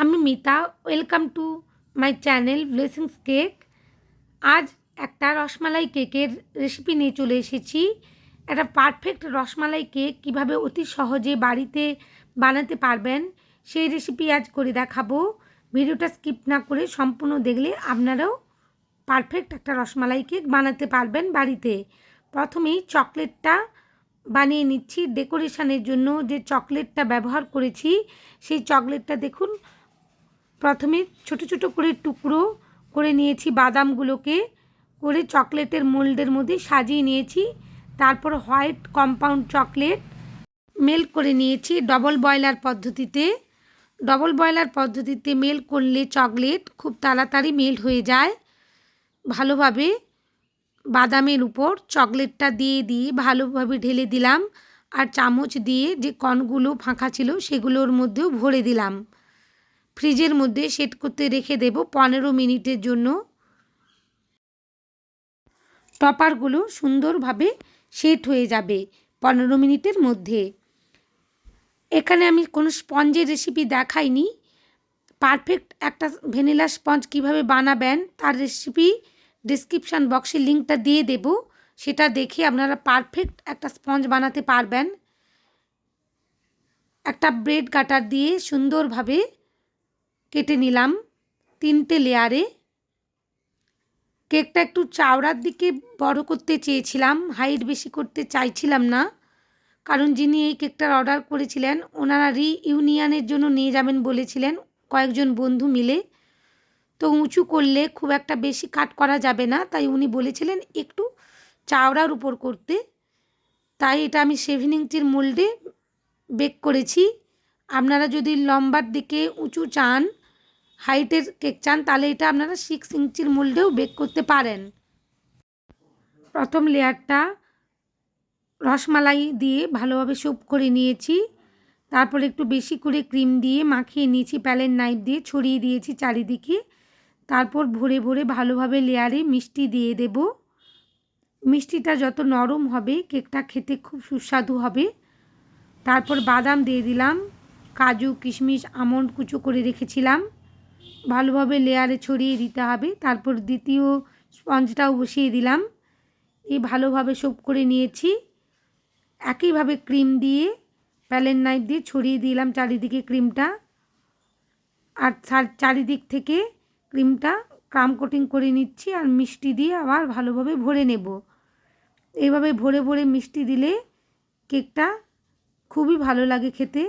আমি Mita welcome to my channel blessings cake আজ একটা রসমালাই কেকের রেসিপি নিয়ে চলে এসেছি। একটা পারফেক্ট রসমালাই কেক কীভাবে অতি সহজে বাড়িতে বানাতে পারবেন, সেই রেসিপি আজ করে দেখাবো। ভিডিওটা স্কিপ না করে সম্পূর্ণ দেখলে আপনারাও পারফেক্ট একটা রসমালাই কেক বানাতে পারবেন বাড়িতে। প্রথমেই চকলেটটা বানিয়ে নিচ্ছি। ডেকোরেশনের জন্য যে চকলেটটা ব্যবহার করেছি, সেই চকলেটটা দেখুন প্রথমে ছোট ছোট করে টুকরো করে নিয়েছি বাদামগুলোকে, করে চকলেটের মোল্ডের মধ্যে সাজিয়ে নিয়েছি। তারপর হোয়াইট কম্পাউন্ড চকলেট মেল্ট করে নিয়েছি ডবল বয়লার পদ্ধতিতে। ডবল বয়লার পদ্ধতিতে মেল্ট করলে চকলেট খুব তাড়াতাড়ি মেল্ট হয়ে যায়। ভালোভাবে বাদামের উপর চকলেটটা দিয়ে দিয়ে ভালোভাবে ঢেলে দিলাম। আর চামচ দিয়ে যে কণগুলো ফাঁকা ছিল সেগুলোর মধ্যেও ভরে দিলাম। ফ্রিজের মধ্যে সেট করতে রেখে দেব পনেরো মিনিটের জন্য। টপারগুলো সুন্দরভাবে সেট হয়ে যাবে পনেরো মিনিটের মধ্যে। এখানে আমি কোনো স্পঞ্জের রেসিপি দেখাইনি। পারফেক্ট একটা ভ্যানিলা স্পঞ্জ কীভাবে বানাবেন তার রেসিপি ডিসক্রিপশান বক্সে লিঙ্কটা দিয়ে দেব। সেটা দেখে আপনারা পারফেক্ট একটা স্পঞ্জ বানাতে পারবেন। একটা ব্রেড কাটার দিয়ে সুন্দরভাবে কেটে নিলাম তিনটে লেয়ারে। কেকটা একটু চাওড়ার দিকে বড় করতে চেয়েছিলাম, হাইট বেশি করতে চাইছিলাম না। কারণ যিনি এই কেকটার অর্ডার করেছিলেন ওনারা রি ইউনিয়নের জন্য নিয়ে যাবেন বলেছিলেন কয়েকজন বন্ধু মিলে। তো উঁচু করলে খুব একটা বেশি কাট করা যাবে না, তাই উনি বলেছিলেন একটু চাওড়ার উপর করতে। তাই এটা আমি সেভেন ইঞ্চির মোল্ডে বেক করেছি। আপনারা যদি লম্বার দিকে উঁচু চান হাইটের কেক চান, তাহলে এটা আপনারা সিক্স ইঞ্চির মোল্ডেও বেক করতে পারেন। প্রথম লেয়ারটা রসমালাই দিয়ে ভালোভাবে সোপ করে নিয়েছি। তারপর একটু বেশি করে ক্রিম দিয়ে মাখিয়ে নিয়েছি প্যালেন নাইফ দিয়ে ছড়িয়ে দিয়েছি চারিদিকে। তারপর ভরে ভরে ভালোভাবে লেয়ারে মিষ্টি দিয়ে দেব। মিষ্টিটা যত নরম হবে, কেকটা খেতে খুব সুস্বাদু হবে। তারপর বাদাম দিয়ে দিলাম, কাজু, কিশমিশ, আমন্ড কুচো করে রেখেছিলাম। ভালোভাবে লেয়ারে ছড়িয়ে দিতে হবে। তারপর দ্বিতীয় স্পঞ্জটাও বসিয়ে দিলাম। এই ভালোভাবে সোপ করে নিয়েছি। একইভাবে ক্রিম দিয়ে প্যালেন নাইফ দিয়ে ছড়িয়ে দিলাম চারিদিকে ক্রিমটা। আর চারিদিক থেকে ক্রিমটা ক্রাম কোটিং করে নিচ্ছি আর মিষ্টি দিয়ে আবার ভালোভাবে ভরে নেব। এইভাবে ভরে ভরে মিষ্টি দিলে কেকটা খুবই ভালো লাগে খেতে।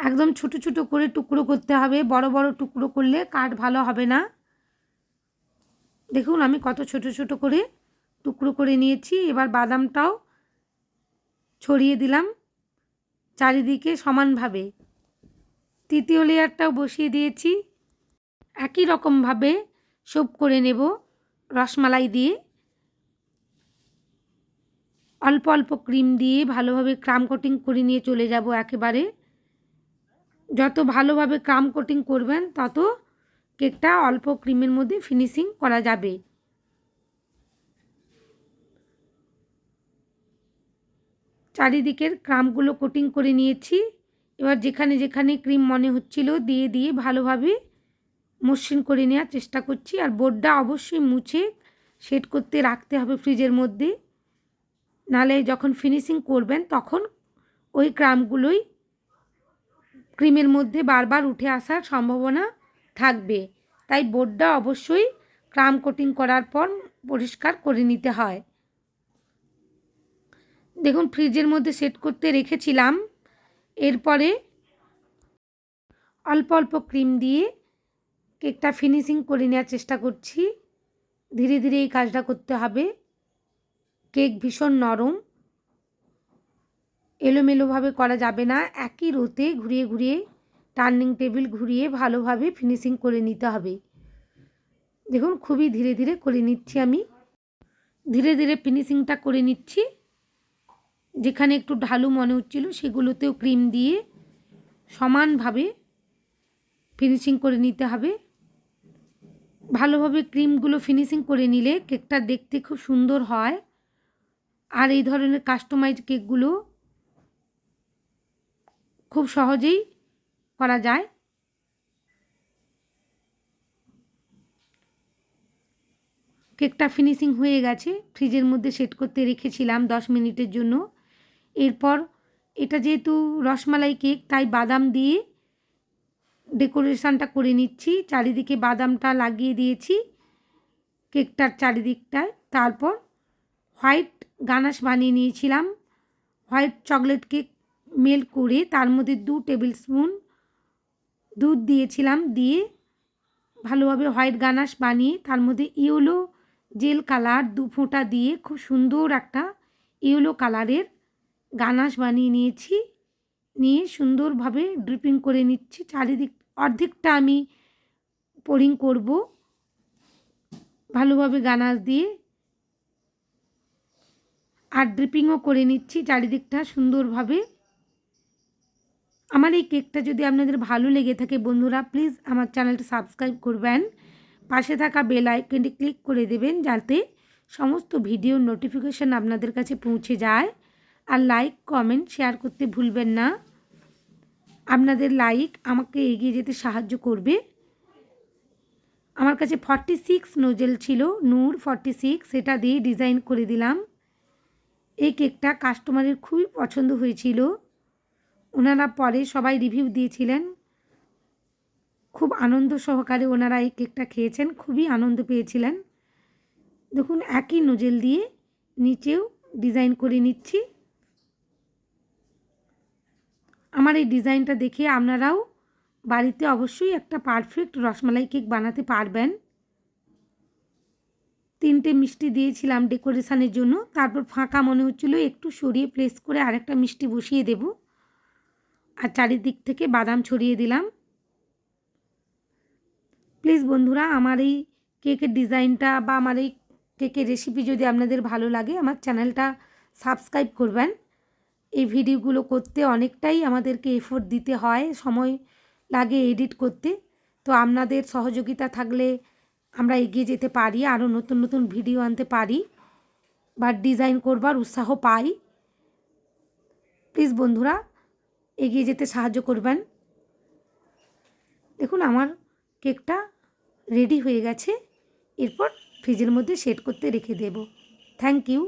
একদম ছোট ছোট করে টুকরো করতে হবে। বড় বড় টুকরো করলে কাঠ ভালো হবে না। দেখুন, আমি কত ছোট ছোট করে টুকরো করে নিয়েছি। এবার বাদামটাও ছড়িয়ে দিলাম চারিদিকে সমানভাবে। তৃতীয় লেয়ারটাও বসিয়ে দিয়েছি। একই রকমভাবে সোপ করে নেব রসমালাই দিয়ে। অল্প অল্প ক্রিম দিয়ে ভালোভাবে ক্রাম কোটিং করে নিয়ে চলে যাব একেবারে। যত ভালোভাবে ক্রাম কোটিং করবেন, তত কেকটা অল্প ক্রিমের মধ্যে ফিনিশিং করা যাবে। চারিদিকের ক্রামগুলো কোটিং করে নিয়েছি। এবার যেখানে যেখানে ক্রিম মনে হচ্ছিল দিয়ে দিয়ে ভালোভাবে মসৃণ করে নেওয়ার চেষ্টা করছি। আর বোর্ডটা অবশ্যই মুছে সেট করতে রাখতে হবে ফ্রিজের মধ্যে। নালে যখন ফিনিশিং করবেন, তখন ওই ক্রামগুলোই ক্রিমের মধ্যে বারবার উঠে আসার সম্ভাবনা থাকবে। তাই বোর্ডটা অবশ্যই ক্রাম কোটিং করার পর পরিষ্কার করে নিতে হয়। দেখুন, ফ্রিজের মধ্যে সেট করতে রেখেছিলাম। এরপরে অল্প অল্প ক্রিম দিয়ে কেকটা ফিনিশিং করে নেওয়ার চেষ্টা করছি। ধীরে ধীরে এই কাজটা করতে হবে। কেক ভীষণ নরম। এলোমেলোভাবে করা যাবে না। একই রোতে ঘুরিয়ে ঘুরিয়ে টার্নিং টেবিল ঘুরিয়ে ভালোভাবে ফিনিশিং করে নিতে হবে। দেখুন, খুবই ধীরে ধীরে করে নিচ্ছি আমি। ধীরে ধীরে ফিনিশিংটা করে নিচ্ছি। যেখানে একটু ঢালু মনে হচ্ছিল, সেগুলোতেও ক্রিম দিয়ে সমানভাবে ফিনিশিং করে নিতে হবে। ভালোভাবে ক্রিমগুলো ফিনিশিং করে নিলে কেকটা দেখতে খুব সুন্দর হয়। আর এই ধরনের কাস্টমাইজ কেকগুলো খুব সহজেই করা যায়। কেকটা ফিনিশিং হয়ে গেছে। ফ্রিজের মধ্যে সেট করতে রেখেছিলাম দশ মিনিটের জন্য। এরপর এটা যেহেতু রসমালাই কেক, তাই বাদাম দিয়ে ডেকোরেশানটা করে নিচ্ছি। চারিদিকে বাদামটা লাগিয়ে দিয়েছি কেকটার চারিদিকটায়। তারপর হোয়াইট গানাশ বানিয়ে নিয়েছিলাম। হোয়াইট চকলেট কেক মেল্ট করে তার মধ্যে দু টেবিল স্পুন দুধ দিয়েছিলাম, দিয়ে ভালোভাবে হোয়াইট গানাশ বানিয়ে তার মধ্যে ইয়েলো জেল কালার দু ফোঁটা দিয়ে খুব সুন্দর একটা ইয়েলো কালারের গানাশ বানিয়ে নিয়েছি। নিয়ে সুন্দরভাবে ড্রিপিং করে নিচ্ছি। চারিদিক অর্ধেকটা আমি পোরিং করব। ভালোভাবে গানাশ দিয়ে আর ড্রিপিংও করে নিচ্ছি। চারিদিকটা সুন্দরভাবে আমার এই কেকটা যদি আপনাদের ভালো লেগে থাকে বন্ধুরা প্লিজ আমার চ্যানেলটা সাবস্ক্রাইব করবেন। পাশে থাকা বেল আইকনটি ক্লিক করে দেবেন যাতে সমস্ত ভিডিও নোটিফিকেশান আপনাদের কাছে পৌঁছে যায়। আর লাইক কমেন্ট শেয়ার করতে ভুলবেন না। আপনাদের লাইক আমাকে এগিয়ে যেতে সাহায্য করবে। আমার কাছে ফর্টি সিক্স নোজেল ছিল, নূর ফর্টি সিক্স সেটা দিয়ে ডিজাইন করে দিলাম। এই কেকটা কাস্টমারের খুবই পছন্দ হয়েছিল। ওনারা পরে সবাই রিভিউ দিয়েছিলেন। খুব আনন্দ সহকারে ওনারা এই কেকটা খেয়েছেন, খুবই আনন্দ পেয়েছিলেন। দেখুন, একই নোজেল দিয়ে নিচেও ডিজাইন করে নিচ্ছি। আমার এই ডিজাইনটা দেখে আপনারাও বাড়িতে অবশ্যই একটা পারফেক্ট রসমালাই কেক বানাতে পারবেন। তিনটে মিষ্টি দিয়েছিলাম ডেকোরেশানের জন্য, তারপর ফাঁকা মনে হচ্ছিল, একটু সরিয়ে প্লেস করে আরেকটা মিষ্টি বসিয়ে দেব। আর চারিদিক থেকে বাদাম ছড়িয়ে দিলাম। প্লিজ বন্ধুরা, আমার এই কেকের ডিজাইনটা বা আমার এই কেকের রেসিপি যদি আপনাদের ভালো লাগে, আমার চ্যানেলটা সাবস্ক্রাইব করবেন। এই ভিডিওগুলো করতে অনেকটাই আমাদেরকে এফোর্ট দিতে হয়, সময় লাগে এডিট করতে। তো আপনাদের সহযোগিতা থাকলে আমরা এগিয়ে যেতে পারি, আরও নতুন নতুন ভিডিও আনতে পারি বা ডিজাইন করবার উৎসাহ পাই। প্লিজ বন্ধুরা এগিয়ে যেতে সাহায্য করবেন। দেখুন, আমার কেকটা রেডি হয়ে গেছে। এরপর ফ্রিজের মধ্যে সেট করতে রেখে দেব। Thank you